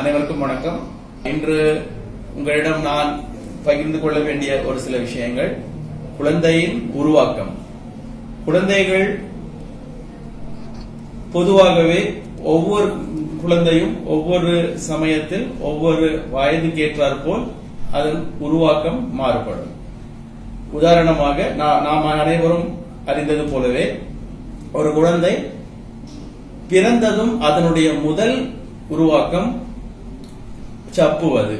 அனைவருக்கும் வணக்கம். இன்று உங்களிடம் நான் பகிர்ந்து கொள்ள வேண்டிய ஒரு சில விஷயங்கள். குழந்தையின் உருவாக்கம். குழந்தைகள் பொதுவாகவே ஒவ்வொரு குழந்தையும் ஒவ்வொரு சமயத்தில் ஒவ்வொரு வயதுக்கு ஏற்றாற்போல் அதன் உருவாக்கம் மாறுபடும். உதாரணமாக நா- நாம் அனைவரும் அறிந்தது போலவே ஒரு குழந்தை பிறந்ததும் அதனுடைய முதல் உருவாக்கம் சப்புவது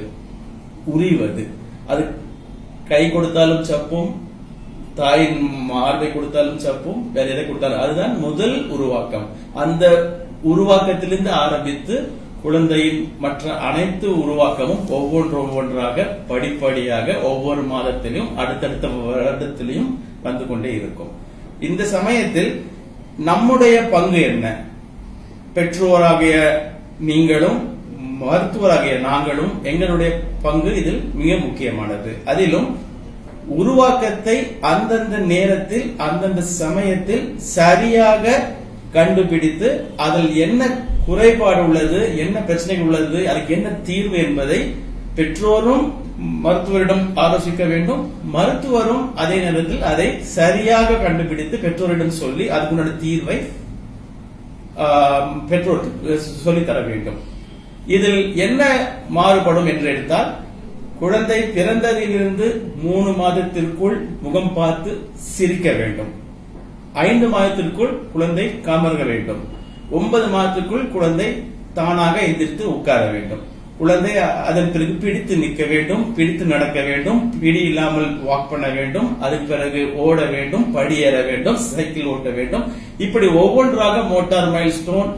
உரிவது அது கை கொடுத்தாலும் சப்பும் தாயின் மார்பை கொடுத்தாலும் சப்பும் வேற எதை கொடுத்தாலும் அதுதான் முதல் உருவாக்கம் அந்த உருவாக்கத்திலிருந்து ஆரம்பித்து குழந்தையின் மற்ற அனைத்து உருவாக்கமும் ஒவ்வொன்று ஒவ்வொன்றாக படிப்படியாக ஒவ்வொரு மாதத்திலும் அடுத்தடுத்த வருடத்திலையும் வந்து கொண்டே இருக்கும் இந்த சமயத்தில் நம்முடைய பங்கு என்ன பெற்றோராகிய நீங்களும் மருத்துவராகிய நாங்களும் எங்களுடைய பங்கு இதில் மிக முக்கியமானது. அதிலும் உருவாக்கத்தை அந்தந்த நேரத்தில் அந்தந்த சமயத்தில் சரியாக கண்டுபிடித்து அதில் என்ன குறைபாடு உள்ளது என்ன பிரச்சனைகள் உள்ளது அதுக்கு என்ன தீர்வு என்பதை பெற்றோரும் மருத்துவரிடம் ஆலோசிக்க வேண்டும். மருத்துவரும் அதே நேரத்தில் அதை சரியாக கண்டுபிடித்து பெற்றோரிடம் சொல்லி அதுக்குண்டான தீர்வை ஆஹ், பெற்றோருக்கு சொல்லித்தர வேண்டும். இதில் என்ன மாறுபடும் என்று எடுத்தால் குழந்தை பிறந்ததிலிருந்து மூணு மாதத்திற்குள் முகம் பார்த்து சிரிக்க வேண்டும். ஐந்து மாதத்திற்குள் குழந்தை கமர்க வேண்டும். ஒன்பது மாதத்திற்குள் குழந்தை தானாக எதிர்த்து உட்கார வேண்டும். குழந்தை அதன் பிறகு பிடித்து நிற்க வேண்டும் பிடித்து நடக்க வேண்டும் பிடி இல்லாமல் வாக் பண்ண வேண்டும் அதுக்கு பிறகு ஓட வேண்டும் படியேற வேண்டும் சைக்கிள் ஓட்ட வேண்டும். இப்படி ஒவ்வொன்றாக மோட்டார் மைல் ஸ்டோன்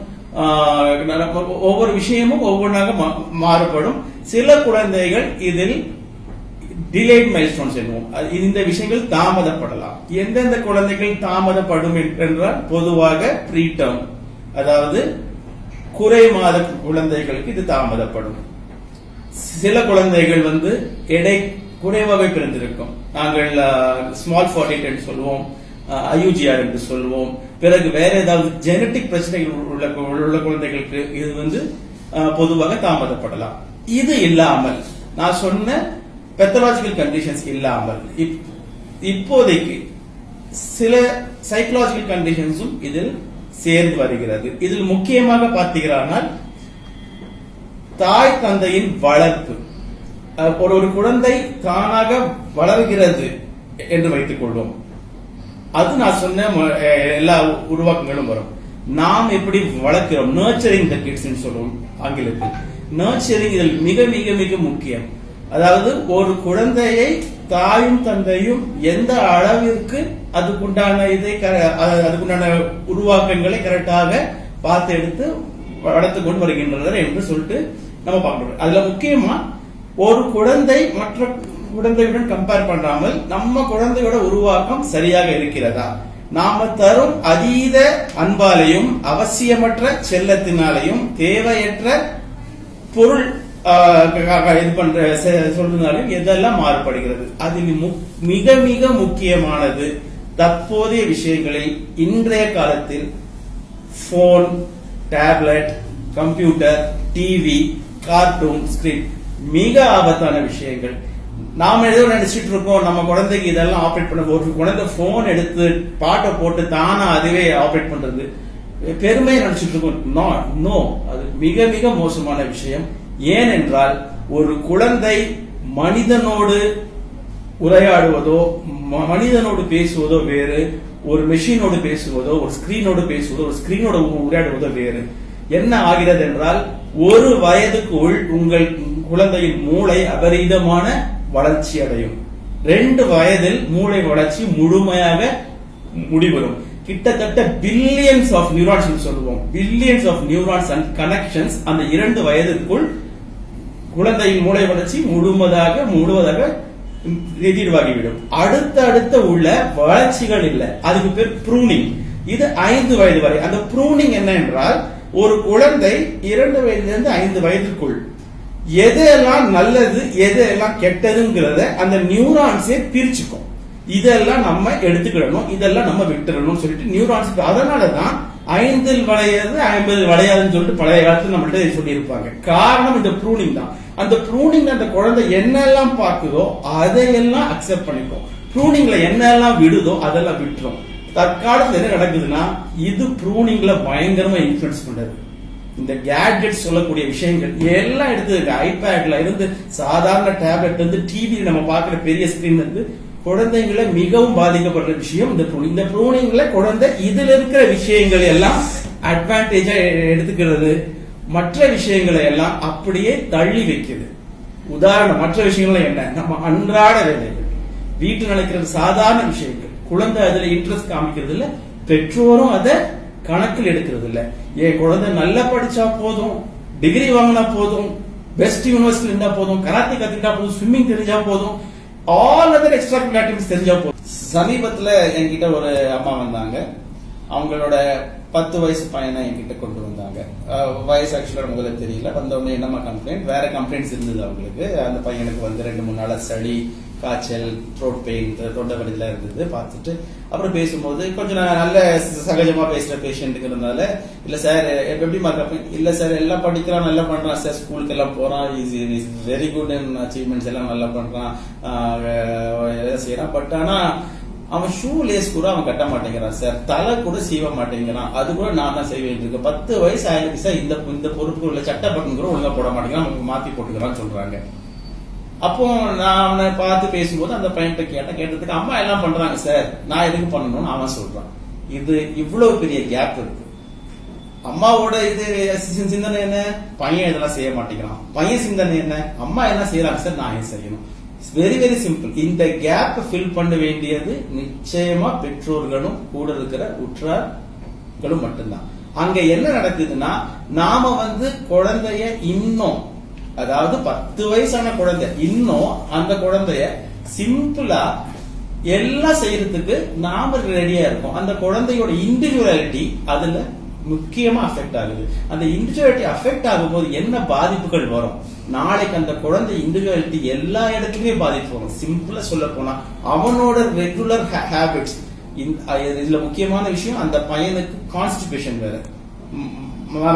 ஒவ்வொரு விஷயமும் ஒவ்வொன்றாக மா- மாறுபடும். சில குழந்தைகள் இதில் டிலேட் மைல்ஸ்டோன்ஸ் என்போம் அது- இந்த விஷயங்கள் தாமதப்படலாம். எந்தெந்த குழந்தைகள் தாமதப்படும் என்றால் பொதுவாக ப்ரீடம் அதாவது குறை மாத குழந்தைகளுக்கு இது தாமதப்படும். சில குழந்தைகள் வந்து எடை குறைவாகவே பிறந்திருக்கும். நாங்கள் ஸ்மால் ஃபார்ட்டி சொல்லுவோம் ஐயூஜிஆர் என்று சொல்லுவோம் பிறகு வேற ஏதாவது ஜெனட்டிக் பிரச்சனைகள் உள்ள உள்ள குழந்தைகளுக்கு இது வந்து பொதுவாக தாமதப்படலாம். இது இல்லாமல் நான் சொன்ன பெத்தலாஜிக்கல் கண்டிஷன்ஸ் இல்லாமல் இப்- இப்போதைக்கு சில சைக்கலாஜிக்கல் கண்டிஷன்ஸும் இதில் சேர்ந்து வருகிறது. இதில் முக்கியமாக பார்த்தீங்கன்னா தாய் தந்தையின் வளர்ப்பு. ஒரு ஒரு குழந்தை தானாக வளர்கிறது என்று வைத்துக் கொள்வோம் அது நான் சொன்ன எல்லா உருவாக்கங்களும் வரும். நாம் எப்படி வளர்க்கிறோம்? நர்ச்சரிங் த கிட்ஸ் சொல்லுவோம் ஆங்கிலத்தில். நர்ச்சரிங் இதில் மிக மிக மிக முக்கியம். அதாவது ஒரு குழந்தையை தாயும் தந்தையும் எந்த அளவிற்கு அதுக்குண்டான இதை க- அதுக்குண்டான உருவாக்கங்களை கரெக்டாக பார்த்து எடுத்து வளர்த்து கொண்டு வருகின்றனர் என்று சொல்லிட்டு நம்ம பார்க்கிறோம் அதுல முக்கியமா ஒரு குழந்தை மற்ற குழந்தையுடன் கம்பேர் பண்ணாமல் நம்ம குழந்தையோட உருவாக்கம் சரியாக இருக்கிறதா? நாம தரும் அதீத அன்பாலையும் அவசியமற்ற செல்லத்தினாலையும் தேவையற்ற பொருள் இது பண்ற செ- எதெல்லாம் மாறுபடுகிறது? அதில் மு- மிக மிக முக்கியமானது தற்போதைய விஷயங்களில் இன்றைய காலத்தில் phone tablet computer TV cartoon screen மிக ஆபத்தான விஷயங்கள். நாம ஏதோ நினைச்சிட்டு இருக்கோம் நம்ம குழந்தைக்கு இதெல்லாம் ஆப்ரேட் பண்ண ஒரு குழந்தை போன் எடுத்து பாட்டை போட்டு தானா அதுவே ஆப்ரேட் பண்றது. பெருமையை நினைச்சிட்டு இருக்கோம். நாட் நோ அது மிக மிக மோசமான விஷயம். ஏனென்றால் ஒரு குழந்தை மனிதனோடு உரையாடுவதோ ம- மனிதனோடு பேசுவதோ வேறு ஒரு மெஷினோடு பேசுவதோ ஒரு ஸ்கிரீனோடு பேசுவதோ ஒரு ஸ்கிரீனோட உரையாடுவதோ வேறு. என்ன ஆகிறது என்றால் ஒரு வயதுக்குள் உங்கள் குழந்தையின் மூளை அபரீதமான வளர்ச்சி அடையும். ரெண்டு வயதில் மூளை வளர்ச்சி முழுமையாக முடிவரும். கிட்டத்தட்ட பில்லியன்ஸ் ஆஃப் நியூரான்ஸ் சொல்லுவோம். Billions of neurons and connections அந்த இரண்டு வயதிற்குள் குழந்தையின் மூளை வளர்ச்சி முழுவதாக முழுவதாக எதிர்வாகிவிடும் அடுத்த அடுத்த உள்ள வளர்ச்சிகள் இல்லை. அதுக்கு பேர் ப்ரூனிங் இது ஐந்து வயது வரை. அந்த ப்ரூனிங் என்ன என்றால் ஒரு குழந்தை இரண்டு வயதிலிருந்து ஐந்து வயதிற்குள் எது எல்லாம் நல்லது எது எல்லாம் கெட்டதுங்கிறத அந்த நியூரான்ஸே பிரிச்சுக்கும். இதெல்லாம் நம்ம எடுத்துக்கிடணும் இதெல்லாம் நம்ம விட்டுறணும் சொல்லிட்டு நியூரான்ஸ் அதனால தான் ஐந்தில் வளையாது ஐம்பது வளையாதுன்னு சொல்லிட்டு பழைய காலத்துல நம்மள்ட்ட சொல்லியிருப்பாங்க. காரணம் இந்த ப்ரூனிங் தான். அந்த ப்ரூனிங் அந்த குழந்தை என்னெல்லாம் பார்க்குதோ அதையெல்லாம் அக்செப்ட் பண்ணிக்கும். ப்ரூனிங்ல என்னெல்லாம் விடுதோ அதெல்லாம் விட்டுரும். தற்காலத்துல என்ன நடக்குதுன்னா இது ப்ரூனிங்ல பயங்கரமா இன்ஃபுளுன்ஸ் பண்றது. இந்த கேட்ஜெட் சொல்லக்கூடிய விஷயங்கள் எல்லாம் எடுத்துருக்கு ஐபேட்ல இருந்து சாதாரண டேப்லெட் வந்து டிவி நம்ம பார்க்குற பெரிய ஸ்கிரீன் இருந்து குழந்தைங்கள மிகவும் பாதிக்கப்படுற விஷயம் இந்த ப்ரூனிங் இந்த ப்ரூனிங்ல குழந்தை இதுல இருக்கிற விஷயங்கள் எல்லாம் அட்வான்டேஜா எடுத்துக்கிறது. மற்ற விஷயங்களை எல்லாம் அப்படியே தள்ளி வைக்குது. உதாரணம் மற்ற விஷயங்கள்லாம் என்ன? நம்ம அன்றாட வேலைகள். வீட்டில் நினைக்கிற சாதாரண விஷயங்கள். குழந்தை அதுல இன்ட்ரெஸ்ட் காமிக்கிறது இல்ல பெற்றோரும் அதை கணக்கில் எடுக்கிறது இல்ல என் குழந்தை நல்லா படிச்சா போதும் டிகிரி வாங்கினா போதும் பெஸ்ட் யூனிவர்சிட்டி இருந்தா போதும் கராத்தே கத்துக்கிட்டா போதும் ஸ்விம்மிங் தெரிஞ்சா போதும் ஆல் அதர் எக்ஸ்ட்ரா ஆக்டிவிட்டிஸ் தெரிஞ்சா போதும். சமீபத்துல என்கிட்ட ஒரு அம்மா வந்தாங்க. அவங்களோட பத்து வயசு பையனை என்கிட்ட கொண்டு வந்தாங்க. வயசு ஆக்சுவலா முதல்ல தெரியல. வந்தவொடனே என்னம்மா கம்ப்ளைண்ட் வேற கம்ப்ளைண்ட்ஸ் இருந்தது அவங்களுக்கு. அந்த பையனுக்கு வந்து ரெண்டு மூணு நாளாக சளி காய்ச்சல் த்ரோட் பெயின் தொண்டை வலிலாம் இருந்தது. பார்த்துட்டு அப்புறம் பேசும்போது கொஞ்சம் நான் நல்ல சகஜமா பேசுற பேஷண்ட்டுங்கிறதுனால இல்ல சார் எப்படி மார்க் இல்ல சார் எல்லாம் படிக்கிறான் நல்லா பண்றான் சார் ஸ்கூலுக்கு எல்லாம் போறான். Is very good in achievements எல்லாம் நல்லா பண்றான். எல்லாம் செய்யறான் பட் ஆனா அவன் ஷூ லேஸ் கூட அவன் கட்ட மாட்டேங்கிறான் சார் தலை கூட சீவ மாட்டேங்கிறான். அது கூட நான் தான் செய்ய வேண்டியிருக்கு பத்து வயசு ஆயிருக்கு சார் இந்த இந்த பொறுப்பு உள்ள சட்டப்பட்டம் பட்டன் கூட ஒழுங்கா போட மாட்டேங்கிறான். அவனுக்கு மாத்தி போட்டுக்கிறான்னு சொல்றாங்க. அப்போ நான் அவனை பார்த்து பேசும்போது அந்த பையன்கிட்ட கேட்டேன். கேட்டதுக்கு அம்மா எல்லாம் பண்றாங்க சார்? நான் எதுக்கு பண்ணணும்னு அவன் சொல்றான். இது இவ்வளவு பெரிய கேப் இருக்கு. அம்மாவோட இது சிந்தனை என்ன? பையன் இதெல்லாம் செய்ய மாட்டேங்கிறான். பையன் சிந்தனை என்ன? அம்மா என்ன செய்யறாங்க சார்? நான் ஏன் செய்யணும். வெரி வெரி சிம்பிள் இந்த கேப் ஃபில் பண்ண வேண்டியது நிச்சயமா பெற்றோர்களும் கூட இருக்கிற உற்றார்களும் மட்டும்தான். அங்க என்ன நடக்குதுன்னா நாம வந்து குழந்தைய இன்னும் அதாவது பத்து வயசான குழந்தை. இன்னும் அந்த குழந்தைய சிம்பிளா எல்லாம் செய்யறதுக்கு நாம ரெடியா இருக்கும். அந்த குழந்தையோட இண்டிவிஜுவாலிட்டி அதுல முக்கியமா அஃபெக்ட் ஆகுது. அந்த இண்டிவிஜுவாலிட்டி அஃபெக்ட் ஆகும்போது என்ன பாதிப்புகள் வரும்? நாளைக்கு அந்த குழந்தை இண்டிவிஜுவாலிட்டி எல்லா இடத்துலயுமே பாதிப்பு வரும். சிம்பிளா சொல்ல போனா அவனோட ரெகுலர் ஹேபிட்ஸ் இதுல முக்கியமான விஷயம் அந்த பையனுக்கு கான்ஸ்டிபேஷன் வேற.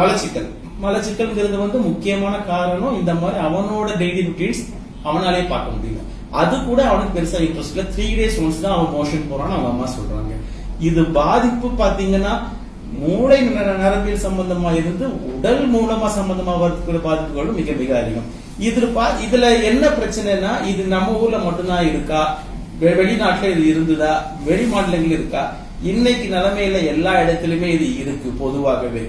வளர்ச்சிக்கல் மலச்சிக்கல் மலச்சிக்கல்ங்கிறது வந்து முக்கியமான காரணம் இந்த மாதிரி அவனோட டெய்லி ருட்டீன்ஸ் அவனாலே பார்க்க முடியல. அது கூட அவனுக்கு பெருசா இன்ட்ரெஸ்ட் இல்லை. த்ரீ டேஸ் ஒன்ஸ் தான் அவன் மோஷன் போறான்னு அவங்க அம்மா சொல்றாங்க. இது பாதிப்பு பாத்தீங்கன்னா மூளை நரம்பியல் சம்பந்தமா இருந்து உடல் மூலமா சம்பந்தமா வரக்கூடிய பாதிப்புகளும் மிக மிக அதிகம். இதுல பா இதுல என்ன பிரச்சனைனா இது நம்ம ஊர்ல மட்டும்தான் இருக்கா? வெ- வெளிநாட்டுல இது இருந்ததா? வெளி மாநிலங்கள் இருக்கா? இன்னைக்கு நிலைமையில எல்லா இடத்துலயுமே இது இருக்கு பொதுவாகவே.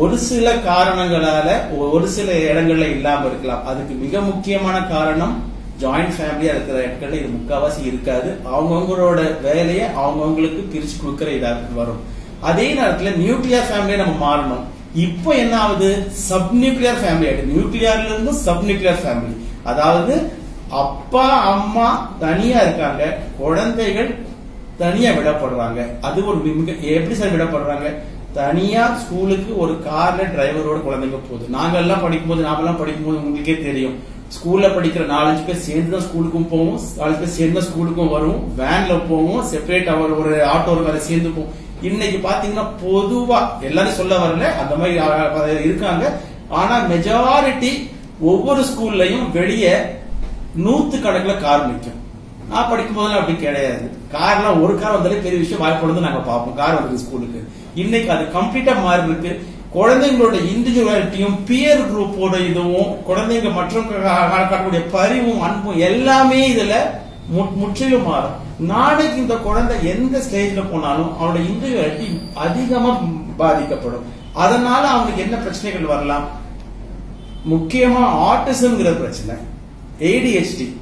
ஒரு சில காரணங்களால ஒரு சில இடங்கள்ல இல்லாம இருக்கலாம். அதுக்கு மிக முக்கியமான காரணம் ஜாயிண்ட் ஃபேமிலியா இருக்கிற இடங்கள்ல இது முக்காவாசி இருக்காது. அவங்கவுங்களோட வேலையை அவங்கவுங்களுக்கு பிரிச்சு கொடுக்கற இதாக வரும். அதே நேரத்துல நியூக்ளியர் ஃபேமிலியை நம்ம மாறணும். இப்போ என்ன ஆகுது? சப் நியூக்ளியர் ஃபேமிலி ஆயிடுது நியூக்ளியர்ல இருந்து சப் நியூக்ளியர் ஃபேமிலி அதாவது அப்பா அம்மா தனியா இருக்காங்க. குழந்தைகள் தனியா விடப்படுறாங்க. அது ஒரு மிக எப்படி சார் விடப்படுறாங்க? தனியா ஸ்கூலுக்கு ஒரு கார்ல டிரைவரோட குழந்தைங்க போகுது. நாங்க எல்லாம் படிக்கும்போது நாமெல்லாம் படிக்கும்போது உங்களுக்கே தெரியும். ஸ்கூல்ல படிக்கிற நாலஞ்சு பேர் சேர்ந்து தான் ஸ்கூலுக்கும் போவோம். நாலஞ்சு பேர் சேர்ந்து தான் ஸ்கூலுக்கும் வரும் வேன்ல போவோம். செப்பரேட் அவர் ஒரு ஆட்டோ மேல சேர்ந்து போவோம். இன்னைக்கு பாத்தீங்கன்னா பொதுவா எல்லாரும் சொல்ல வரல அந்த மாதிரி இருக்காங்க. ஆனா மெஜாரிட்டி ஒவ்வொரு ஸ்கூல்லையும் வெளியே நூத்து கணக்குல கார் நிற்கும் நான் படிக்கும் போதெல்லாம் அப்படி கிடையாது. கார்லாம் ஒரு கார் வந்தாலே பெரிய விஷயம் வாய்ப்பு வந்து நாங்க பார்ப்போம். கார் வந்து ஸ்கூலுக்கு. இன்னைக்கு அது கம்ப்ளீட்டா மாறி இருக்கு குழந்தைங்களோட இண்டிவிஜுவாலிட்டியும் பியர் குரூப்போட இதுவும் குழந்தைங்க மற்றவங்க காட்டக்கூடிய பரிவும் அன்பும் எல்லாமே இதுல மு- முற்றிலும் மாறும். நாளைக்கு இந்த குழந்தை எந்த ஸ்டேஜ்ல போனாலும் அவனோட இண்டிவிஜுவாலிட்டி அதிகமா பாதிக்கப்படும். அதனால அவனுக்கு என்ன பிரச்சனைகள் வரலாம்? முக்கியமா ஆட்டிசம்ங்கிற பிரச்சனை. ஏடிஹெச்டி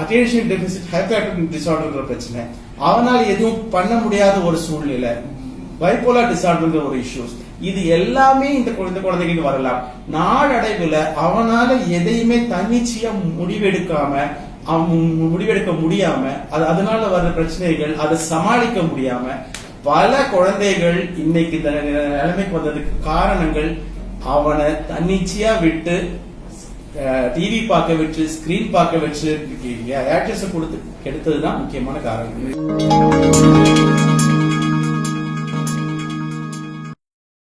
அட்டென்ஷன் டெபிசிட் ஹைப்பர் டிசார்டர்ங்கிற பிரச்சனை. அவனால எதுவும் பண்ண முடியாத ஒரு சூழ்நிலை. பைப்போலார் டிசார்டர்ங்கிற ஒரு இஷ்யூஸ் இது எல்லாமே இந்த குழந்தை குழந்தைகளுக்கு வரலாம். நாளடைவில் அவனால எதையுமே தன்னிச்சையா முடிவெடுக்காம அவன் முடிவெடுக்க முடியாம அது அதனால வர்ற பிரச்சனைகள் அதை சமாளிக்க முடியாம பல குழந்தைகள் இன்னைக்கு இந்த நிலைமைக்கு வந்ததுக்கு காரணங்கள் அவனை தன்னிச்சையா விட்டு டிவி பார்க்க வச்சு ஸ்கிரீன் பார்க்க வச்சு ஆக்டர்ஸ் கொடுத்து தான் முக்கியமான காரணம்.